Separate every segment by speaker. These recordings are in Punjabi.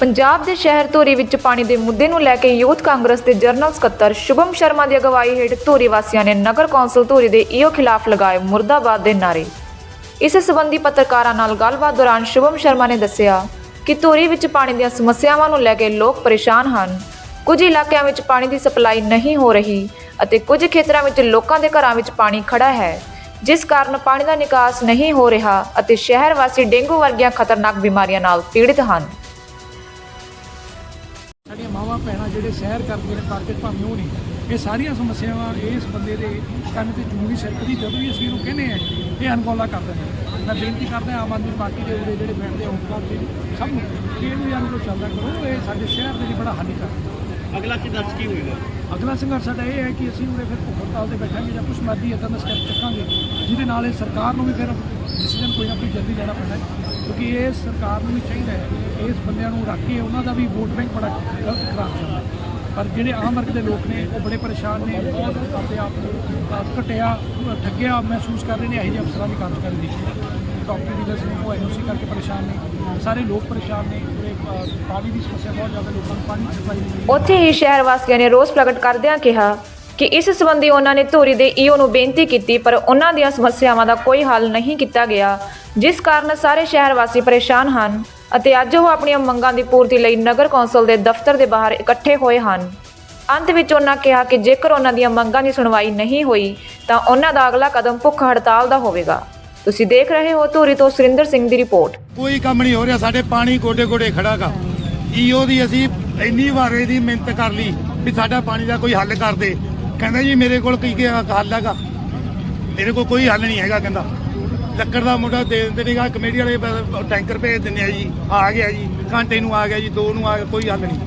Speaker 1: ਪੰਜਾਬ ਦੇ ਸ਼ਹਿਰ ਧੂਰੀ ਵਿੱਚ ਪਾਣੀ ਦੇ ਮੁੱਦੇ ਨੂੰ ਲੈ ਕੇ ਯੂਥ ਕਾਂਗਰਸ ਦੇ ਜਨਰਲ ਸਕੱਤਰ ਸ਼ੁਭਮ ਸ਼ਰਮਾ ਦੀ ਅਗਵਾਈ ਹੇਠ ਧੂਰੀ ਵਾਸੀਆਂ ਨੇ ਨਗਰ ਕੌਂਸਲ ਧੂਰੀ ਦੇ ਈਓ ਖਿਲਾਫ ਲਗਾਏ ਮੁਰਦਾਬਾਦ ਦੇ ਨਾਰੇ ਇਸ ਸੰਬੰਧੀ ਪੱਤਰਕਾਰਾਂ ਨਾਲ ਗੱਲਬਾਤ ਦੌਰਾਨ ਸ਼ੁਭਮ ਸ਼ਰਮਾ ਨੇ ਦੱਸਿਆ ਕਿ ਧੂਰੀ ਵਿੱਚ ਪਾਣੀ ਦੀਆਂ ਸਮੱਸਿਆਵਾਂ ਨੂੰ ਲੈ ਕੇ ਲੋਕ ਪਰੇਸ਼ਾਨ ਹਨ। ਕੁਝ ਇਲਾਕਿਆਂ ਵਿੱਚ ਪਾਣੀ ਦੀ ਸਪਲਾਈ ਨਹੀਂ ਹੋ ਰਹੀ ਅਤੇ ਕੁਝ ਖੇਤਰਾਂ ਵਿੱਚ ਲੋਕਾਂ ਦੇ ਘਰਾਂ ਵਿੱਚ ਪਾਣੀ ਖੜਾ ਹੈ, ਜਿਸ ਕਾਰਨ ਪਾਣੀ ਦਾ ਨਿਕਾਸ ਨਹੀਂ ਹੋ ਰਿਹਾ ਅਤੇ ਸ਼ਹਿਰ ਵਾਸੀ ਡੇਂਗੂ ਵਰਗੀਆਂ ਖਤਰਨਾਕ ਬਿਮਾਰੀਆਂ ਨਾਲ ਪੀੜਿਤ ਹਨ।
Speaker 2: ਸਾਡੀਆਂ ਮਾਵਾਂ ਭੈਣਾਂ ਜਿਹੜੇ ਸਹਿਰ ਕਰਦੀਆਂ ਨੇ 'ਚ ਭਾਵੇਂ ਉਹ ਨਹੀਂ। ਇਹ ਸਾਰੀਆਂ ਸਮੱਸਿਆਵਾਂ ਇਸ ਬੰਦੇ ਦੇ ਕੰਨ ਤੇ ਜੂੰਗੀ ਸਿਰਕਦੀ ਜਦੋਂ ਵੀ ਅਸੀਂ ਇਹਨੂੰ ਕਹਿੰਦੇ ਆ ਇਹ ਅਨਗੋਲਾ ਕਰ ਦਿੰਦੇ ਮੈਂ ਬੇਨਤੀ ਕਰਦਾ ਆਮ ਆਦਮੀ ਪਾਰਟੀ ਦੇ ਉਰੇ ਜਿਹੜੇ ਬੈਠਦੇ ਓਮਕਾਰ ਜੀ ਸਭ ਨੂੰ ਕਿ ਇਹਨੂੰ ਯਾਰ ਕੋ ਚੱਲਦਾ ਕਰੋ ਇਹ ਸਾਡੇ ਸ਼ਹਿਰ ਦੇ ਲਈ ਬੜਾ ਹਾਨੀਕਾਰਕ
Speaker 3: ਅਗਲਾ ਸੰਘਰਸ਼ ਕੀ ਹੋਏਗਾ?
Speaker 2: ਅਗਲਾ ਸੰਘਰਸ਼ ਸਾਡਾ ਇਹ ਹੈ ਕਿ ਅਸੀਂ ਉਰੇ ਫਿਰ ਭੁੱਖ ਹੜਤਾਲ ਤੇ ਬੈਠਾਂਗੇ ਜਾਂ ਕੁਛ ਮਰਜ਼ੀ ਇਦਾਂ ਦਾ ਸਟੈਪ ਚੁੱਕਾਂਗੇ ਜਿਹਦੇ ਨਾਲ ਇਹ ਸਰਕਾਰ ਨੂੰ ਵੀ ਫਿਰ ਡਿਸੀਜਨ ਕੋਈ ਨਾ ਕੋਈ ਜਲਦੀ ਲੈਣਾ ਪੈਣਾ ਹੈ। ਕਿਉਂਕਿ ਇਹ ਸਰਕਾਰ ਨੂੰ ਵੀ ਚਾਹੀਦਾ ਹੈ ਇਸ ਬੰਦਿਆਂ ਨੂੰ ਰੱਖ ਕੇ ਉਹਨਾਂ ਦਾ ਵੀ ਵੋਟ ਬੈਂਕ ਬੜਾ ਗਲਤ ਖਰਾਬ ਚੱਲਦਾ ਪਰ ਜਿਹੜੇ ਆਮ ਵਰਗ ਦੇ ਲੋਕ ਨੇ ਉਹ ਬੜੇ ਪਰੇਸ਼ਾਨ ਨੇ ਬਹੁਤ ਆਪਣੇ ਆਪ ਨੂੰ ਘਟਿਆ ਠੱਗਿਆ ਮਹਿਸੂਸ ਕਰ ਰਹੇ ਨੇ ਇਹੋ ਜਿਹੇ ਅਫਸਰਾਂ ਦੀ ਕਾਰਜਕਾਰੀ ਦੇਖੀ ਪ੍ਰੋਪਰਟੀ ਡੀਲਰਸ ਨੇ ਉਹ ਐਨਓਸੀ ਕਰਕੇ ਪਰੇਸ਼ਾਨ ਨੇ। ਸਾਰੇ ਲੋਕ ਪਰੇਸ਼ਾਨ ਨੇ ਉਰੇ, ਪਾਣੀ ਦੀ ਸਮੱਸਿਆ ਬਹੁਤ ਜ਼ਿਆਦਾ ਲੋਕਾਂ ਨੂੰ ਪਾਣੀ ਸਪਲਾਈ ਨਹੀਂ
Speaker 1: ਉੱਥੇ ਹੀ ਸ਼ਹਿਰ ਵਾਸੀਆਂ ਨੇ ਰੋਸ ਪ੍ਰਗਟ ਕਰਦਿਆਂ ਕਿਹਾ ਕਿ ਇਸ ਸੰਬੰਧੀ ਉਹਨਾਂ ਨੇ ਧੂਰੀ ਦੇ ਈਓ ਨੂੰ ਬੇਨਤੀ ਕੀਤੀ, ਪਰ ਉਹਨਾਂ ਦੀਆਂ ਸਮੱਸਿਆਵਾਂ ਦਾ ਕੋਈ ਹੱਲ ਨਹੀਂ ਕੀਤਾ ਗਿਆ, ਜਿਸ ਕਾਰਨ ਸਾਰੇ ਸ਼ਹਿਰ ਵਾਸੀ ਪਰੇਸ਼ਾਨ ਹਨ ਅਤੇ ਅੱਜ ਉਹ ਆਪਣੀਆਂ ਮੰਗਾਂ ਦੀ ਪੂਰਤੀ ਲਈ ਨਗਰ ਕੌਂਸਲ ਦੇ ਦਫ਼ਤਰ ਦੇ ਬਾਹਰ ਇਕੱਠੇ ਹੋਏ ਹਨ। ਅੰਤ ਵਿੱਚ ਉਹਨਾਂ ਕਿਹਾ ਕਿ ਜੇਕਰ ਉਹਨਾਂ ਦੀਆਂ ਮੰਗਾਂ ਦੀ ਸੁਣਵਾਈ ਨਹੀਂ ਹੋਈ, ਤਾਂ ਉਹਨਾਂ ਦਾ ਅਗਲਾ ਕਦਮ ਭੁੱਖ ਹੜਤਾਲ ਦਾ ਹੋਵੇਗਾ। ਤੁਸੀਂ ਦੇਖ ਰਹੇ ਹੋ ਧੂਰੀ ਤੋਂ ਸੁਰਿੰਦਰ ਸਿੰਘ ਦੀ ਰਿਪੋਰਟ।
Speaker 4: ਕੋਈ ਕੰਮ ਨਹੀਂ ਹੋ ਰਿਹਾ, ਸਾਡੇ ਪਾਣੀ ਗੋਡੇ ਗੋਡੇ ਖੜਾਗਾ ਈਓ ਦੀ ਅਸੀਂ ਇੰਨੀ ਵਾਰ ਇਹਦੀ ਮਿਹਨਤ ਕਰ ਲਈ ਵੀ ਸਾਡਾ ਪਾਣੀ ਦਾ ਕੋਈ ਹੱਲ ਕਰ ਦੇ। ਕਹਿੰਦਾ ਜੀ ਮੇਰੇ ਕੋਲ ਕੀ ਕੀ ਹੱਲ ਹੈਗਾ? ਮੇਰੇ ਕੋਲ ਕੋਈ ਹੱਲ ਨਹੀਂ ਹੈਗਾ ਕਹਿੰਦਾ। ਲੱਕੜ ਦਾ ਮੁੰਡਾ ਦੇ ਦਿੰਦੇ ਨੇਗਾ ਕਮੇਟੀ ਵਾਲੇ ਟੈਂਕਰ ਭੇਜ ਦਿੰਦੇ ਆ ਜੀ ਆ ਗਿਆ ਜੀ ਘੰਟੇ ਨੂੰ ਆ ਗਿਆ ਜੀ ਦੋ ਨੂੰ ਆ ਗਿਆ ਕੋਈ ਹੱਲ ਨਹੀਂ।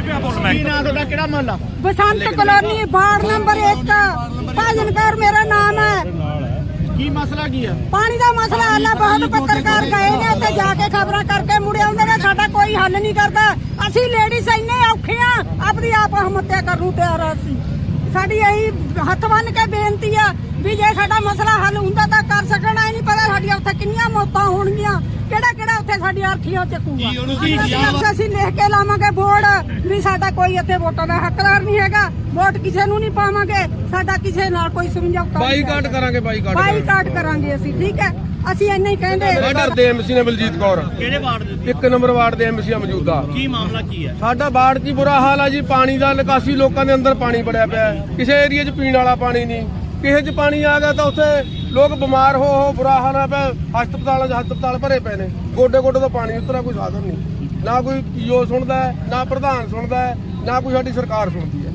Speaker 3: ਕੀ ਨਾਂ ਤੁਹਾਡਾ? ਕਿਹੜਾ ਮਹੱਲਾ?
Speaker 5: Basant colony ward number 1 Bhajankar ਮੇਰਾ ਨਾਮ ਹੈ।
Speaker 3: ਕੀ ਮਸਲਾ ਕੀ ਹੈ?
Speaker 5: ਪਾਣੀ ਦਾ ਮਸਲਾ ਹੱਲ ਹੈ ਬਹੁਤ ਪੱਤਰਕਾਰ ਗਏ ਨੇ ਉੱਥੇ ਜਾ ਕੇ ਖਬਰਾਂ ਕਰਕੇ ਮੁੜੇ ਆਉਂਦੇ ਨੇ ਸਾਡਾ ਕੋਈ ਹੱਲ ਨਹੀਂ ਕਰਦਾ। ਅਸੀਂ ਲੇਡੀਜ਼ ਇੰਨੇ ਔਖੇ ਆ ਆਪਣੀ ਆਪ ਹਮਤਿਆ ਕਰਨ ਨੂੰ ਤਿਆਰ ਆ ਅਸੀਂ। ਸਾਡੀ ਇਹੀ ਹੱਥ ਬੰਨ ਕੇ ਬੇਨਤੀ ਆ ਵੀ ਜੇ ਸਾਡਾ ਮਸਲਾ ਹੱਲ ਹੁੰਦਾ ਤਾਂ ਕਰ ਸਕਣਾ ਹੀ ਨਹੀਂ ਪਤਾ ਸਾਡੀਆਂ ਉੱਥੇ ਕਿੰਨੀਆਂ ਮੌਤਾਂ ਹੋਣਗੀਆਂ ਕਿਹੜਾ ਕਿਹੜਾ ਉੱਥੇ ਸਾਡੀ ਅਰਥੀਆਂ ਚੱਕੂਗਾ ਅਸੀਂ- ਅਸੀਂ ਲਿਖ ਕੇ ਲਾਵਾਂਗੇ ਬੋਰਡ ਵੀ ਸਾਡਾ ਕੋਈ ਇੱਥੇ ਵੋਟਾਂ ਦਾ ਹੱਕਦਾਰ ਨਹੀਂ ਹੈਗਾ ਵੋਟ ਕਿਸੇ ਨੂੰ ਨਹੀਂ ਪਾਵਾਂਗੇ ਸਾਡਾ ਕਿਸੇ ਨਾਲ ਕੋਈ ਸਮਝੌਤਾ
Speaker 6: ਬਾਈਕਾਟ ਕਰਾਂਗੇ ਬਾਈਕਾਟ
Speaker 5: ਬਾਈਕਾਟ ਕਰਾਂਗੇ ਅਸੀਂ ਠੀਕ ਹੈ? ਅਸੀਂ ਇੰਨਾ ਹੀ ਕਹਿੰਦੇ
Speaker 6: ਸਾਡਾ ਦੇ ਐਮਸੀ ਨੇ ਬਲਜੀਤ ਕੌਰ।
Speaker 3: ਕਿਹੜੇ ਵਾਰਡ ਦੇ
Speaker 6: ਇੱਕ ਨੰਬਰ ਵਾਰਡ ਦੇ ਐਮਸੀ ਆ ਮੌਜੂਦਾ।
Speaker 3: ਕੀ ਮਾਮਲਾ ਕੀ ਹੈ?
Speaker 6: ਸਾਡਾ ਵਾਰਡ 'ਚ ਹੀ ਬੁਰਾ ਹਾਲ ਆ ਜੀ? ਪਾਣੀ ਦਾ ਨਿਕਾਸੀ ਲੋਕਾਂ ਦੇ ਅੰਦਰ ਪਾਣੀ ਬੜਿਆ ਪਿਆ ਹੈ। ਕਿਸੇ ਏਰੀਆ 'ਚ ਪੀਣ ਵਾਲਾ ਪਾਣੀ ਨਹੀਂ। ਕਿਸੇ 'ਚ ਪਾਣੀ ਆ ਗਿਆ ਤਾਂ ਉੱਥੇ ਲੋਕ ਬਿਮਾਰ ਹੋ ਹੋ ਬੁਰਾ ਹਾਲ ਆ ਪਿਆ। ਹਸਪਤਾਲਾਂ 'ਚ ਹਸਪਤਾਲ ਭਰੇ ਪਏ ਨੇ। ਗੋਡੇ ਗੋਡੇ ਤੋਂ ਪਾਣੀ ਉਤਰਾ ਕੋਈ ਸਾਧਨ ਨਹੀਂ। ਨਾ ਕੋਈ ਈਓ ਸੁਣਦਾ ਹੈ ਨਾ ਪ੍ਰਧਾਨ ਸੁਣਦਾ ਹੈ ਨਾ ਕੋਈ ਸਾਡੀ ਸਰਕਾਰ ਸੁਣਦੀ ਹੈ।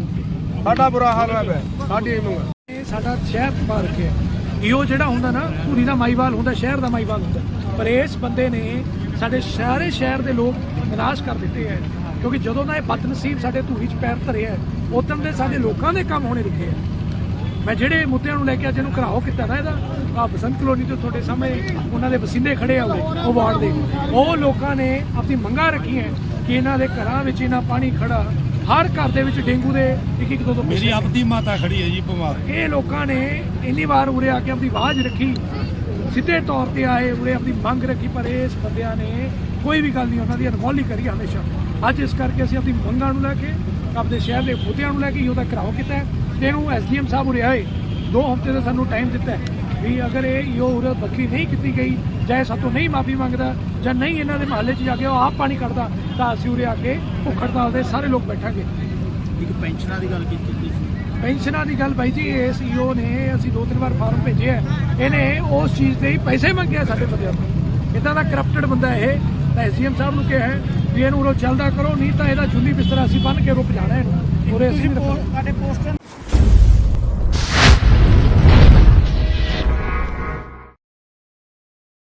Speaker 6: ਸਾਡਾ ਬੁਰਾ ਹਾਲ ਹੋਇਆ ਪਿਆ। ਸਾਡੀ ਇਹ ਮੰਗ ਹੈ।
Speaker 2: ਇਹ ਸਾਡਾ ਸ਼ਹਿਰ ਪਾ ਰੱਖਿਆ ਇਹੋ ਜਿਹੜਾ ਹੁੰਦਾ ਨਾ ਧੂਰੀ ਦਾ ਮਾਈਵਾਲ ਹੁੰਦਾ ਸ਼ਹਿਰ ਦਾ ਮਾਈਵਾਲ ਹੁੰਦਾ। ਪਰ ਇਸ ਬੰਦੇ ਨੇ ਸਾਡੇ ਸਾਰੇ ਸ਼ਹਿਰ ਦੇ ਲੋਕ ਨਿਰਾਸ਼ ਕਰ ਦਿੱਤੇ ਹੈ। ਕਿਉਂਕਿ ਜਦੋਂ ਦਾ ਇਹ ਬਦਨਸੀਬ ਸਾਡੇ ਧੂਰੀ 'ਚ ਪੈਰ ਧਰਿਆ ਹੈ, ਉਦੋਂ ਦੇ ਸਾਡੇ ਲੋਕਾਂ ਦੇ ਕੰਮ ਹੋਣੇ ਰੁਕੇ ਹੈ। ਮੈਂ ਜਿਹੜੇ ਮੁੱਦਿਆਂ ਨੂੰ ਲੈ ਕੇ ਅੱਜ ਇਹਨੂੰ ਘਰਾਓ ਕੀਤਾ ਨਾ ਇਹਦਾ ਆ ਬਸੰਤ ਕਲੋਨੀ ਤੋਂ ਤੁਹਾਡੇ ਸਾਹਮਣੇ ਉਹਨਾਂ ਦੇ ਵਸੀਲੇ ਖੜੇ ਆ ਉਹ ਵਾਰਡ ਦੇ। ਉਹ ਲੋਕਾਂ ਨੇ ਆਪਣੀ ਮੰਗਾਂ ਰੱਖੀਆਂ ਕਿ ਇਹਨਾਂ ਦੇ ਘਰਾਂ ਵਿੱਚ ਇਹਨਾਂ ਪਾਣੀ ਖੜਾ ਹਰ ਘਰ ਦੇ ਵਿੱਚ ਡੇਂਗੂ ਦੇ ਇੱਕ ਇੱਕ ਦੋ ਦੋ
Speaker 4: ਮੇਰੀ ਆਪਦੀ ਮਾਤਾ ਖੜੀ ਹੈ ਜੀ ਬਿਮਾਰ।
Speaker 2: ਇਹ ਲੋਕਾਂ ਨੇ ਇੰਨੀ ਵਾਰ ਉਰੇ ਆ ਕੇ ਆਪਣੀ ਆਵਾਜ਼ ਰੱਖੀ ਸਿੱਧੇ ਤੌਰ ਤੇ ਆਏ ਉਰੇ ਆਪਣੀ ਮੰਗ ਰੱਖੀ ਪਰ ਇਸ ਬੰਦਿਆਂ ਨੇ ਕੋਈ ਵੀ ਗੱਲ ਨਹੀਂ ਉਹਨਾਂ ਦੀ ਅਨਮੋਲੀ ਕਰੀ ਹਮੇਸ਼ਾ। ਅੱਜ ਇਸ ਕਰਕੇ ਅਸੀਂ ਆਪਣੀ ਮੰਗਾਂ ਨੂੰ ਲੈ ਕੇ ਆਪਣੇ ਸ਼ਹਿਰ ਦੇ ਮੁੱਦਿਆਂ ਨੂੰ ਲੈ ਕੇ ਉਹਦਾ ਘਰਾਓ ਕੀਤਾ ਤੇ ਇਹਨੂੰ ਐਸਡੀਐਮ ਸਾਹਿਬ ਉਰੇ ਆਏ। ਦੋ ਹਫ਼ਤੇ ਦਾ ਸਾਨੂੰ ਟਾਈਮ ਦਿੱਤਾ ਵੀ ਅਗਰ ਇਹ ਯੋ ਉਰੇ ਬਦਲੀ ਨਹੀਂ ਕੀਤੀ ਗਈ ਜਾਂ ਸਾਤੋਂ ਨਹੀਂ ਮਾਫੀ ਮੰਗਦਾ ਜਾਂ ਨਹੀਂ ਇਹਨਾਂ ਦੇ ਮਹੱਲੇ 'ਚ ਜਾ ਕੇ ਉਹ ਆਪ ਪਾਣੀ ਕੱਢਦਾ ਤਾਂ ਅਸੀਂ ਉਰੇ ਆ ਕੇ ਭੁੱਖ ਹੜਤਾਲ ਦੇ ਸਾਰੇ ਲੋਕ ਬੈਠਾਂਗੇ।
Speaker 3: ਇੱਕ ਪੈਨਸ਼ਨਾਂ ਦੀ ਗੱਲ ਕੀਤੀ ਤੁਸੀਂ?
Speaker 2: ਪੈਨਸ਼ਨਾਂ ਦੀ ਗੱਲ ਬਾਈ ਜੀ ਇਸ ਈਓ ਨੇ ਅਸੀਂ ਦੋ ਤਿੰਨ ਵਾਰ ਫਾਰਮ ਭੇਜੇ ਆ। ਇਹਨੇ ਉਸ ਚੀਜ਼ ਦੇ ਹੀ ਪੈਸੇ ਮੰਗੇ ਆ ਸਾਡੇ ਬੰਦਿਆਂ ਤੋਂ। ਇਦਾਂ ਦਾ ਕਰਪਟਡ ਬੰਦਾ ਇਹ ਤਾਂ ਐਸਡੀਐਮ ਸਾਹਿਬ ਨੂੰ ਕਿਹਾ ਹੈ ਵੀ ਇਹਨੂੰ ਉਰੋਂ ਚੱਲਦਾ ਕਰੋ ਨਹੀਂ ਤਾਂ ਇਹਦਾ ਜੁੰਦੀ ਬਿਸਤਰਾ ਅਸੀਂ ਬੰਨ ਕੇ ਰੁਕ ਜਾਣਾ ਇਹਨੂੰ ਉਰੇ ਅਸੀਂ
Speaker 3: ਤੁਹਾਡੇ ਪੋਸਟਰ